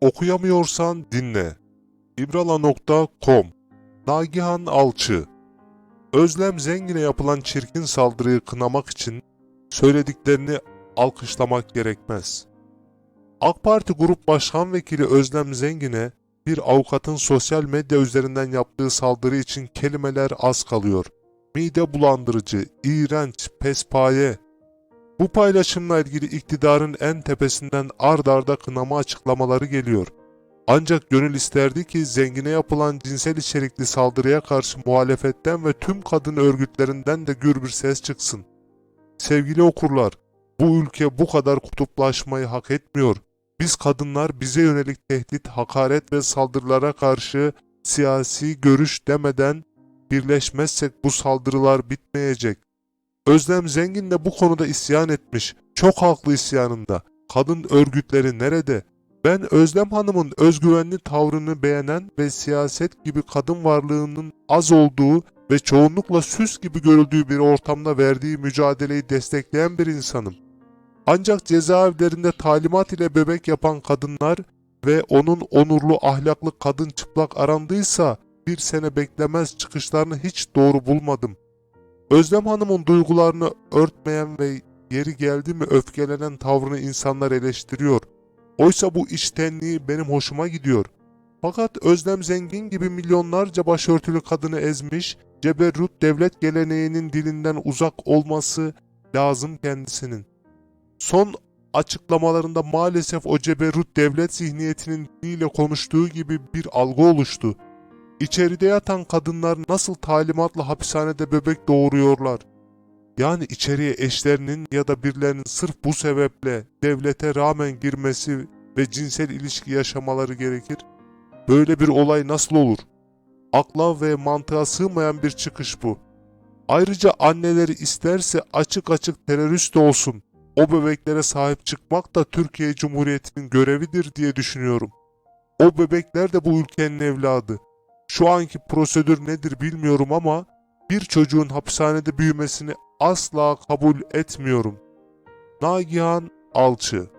Okuyamıyorsan dinle. İbrala.com Nagihan Alçı Özlem Zengin'e yapılan çirkin saldırıyı kınamak için söylediklerini alkışlamak gerekmez. AK Parti Grup Başkan Vekili Özlem Zengin'e bir avukatın sosyal medya üzerinden yaptığı saldırı için kelimeler az kalıyor. Mide bulandırıcı, iğrenç, pespaye. Bu paylaşımla ilgili iktidarın en tepesinden ard arda kınama açıklamaları geliyor. Ancak gönül isterdi ki zengine yapılan cinsel içerikli saldırıya karşı muhalefetten ve tüm kadın örgütlerinden de gür bir ses çıksın. Sevgili okurlar, bu ülke bu kadar kutuplaşmayı hak etmiyor. Biz kadınlar bize yönelik tehdit, hakaret ve saldırılara karşı siyasi görüş demeden birleşmezsek bu saldırılar bitmeyecek. Özlem Zengin de bu konuda isyan etmiş. Çok haklı isyanında. Kadın örgütleri nerede? Ben Özlem Hanım'ın özgüvenli tavrını beğenen ve siyaset gibi kadın varlığının az olduğu ve çoğunlukla süs gibi görüldüğü bir ortamda verdiği mücadeleyi destekleyen bir insanım. Ancak cezaevlerinde talimat ile bebek yapan kadınlar ve onun onurlu ahlaklı kadın çıplak arandıysa bir sene beklemez çıkışlarını hiç doğru bulmadım. Özlem Hanım'ın duygularını örtmeyen ve yeri geldi mi öfkelenen tavrını insanlar eleştiriyor. Oysa bu içtenliği benim hoşuma gidiyor. Fakat Özlem Zengin gibi milyonlarca başörtülü kadını ezmiş, ceberrut devlet geleneğinin dilinden uzak olması lazım kendisinin. Son açıklamalarında maalesef o ceberrut devlet zihniyetinin diliyle konuştuğu gibi bir algı oluştu. İçeride yatan kadınlar nasıl talimatla hapishanede bebek doğuruyorlar? Yani içeriye eşlerinin ya da birilerinin sırf bu sebeple devlete rağmen girmesi ve cinsel ilişki yaşamaları gerekir. Böyle bir olay nasıl olur? Akla ve mantığa sığmayan bir çıkış bu. Ayrıca anneleri isterse açık açık terörist de olsun. O bebeklere sahip çıkmak da Türkiye Cumhuriyeti'nin görevidir diye düşünüyorum. O bebekler de bu ülkenin evladı. Şu anki prosedür nedir bilmiyorum ama bir çocuğun hapishanede büyümesini asla kabul etmiyorum. Nagihan Alçı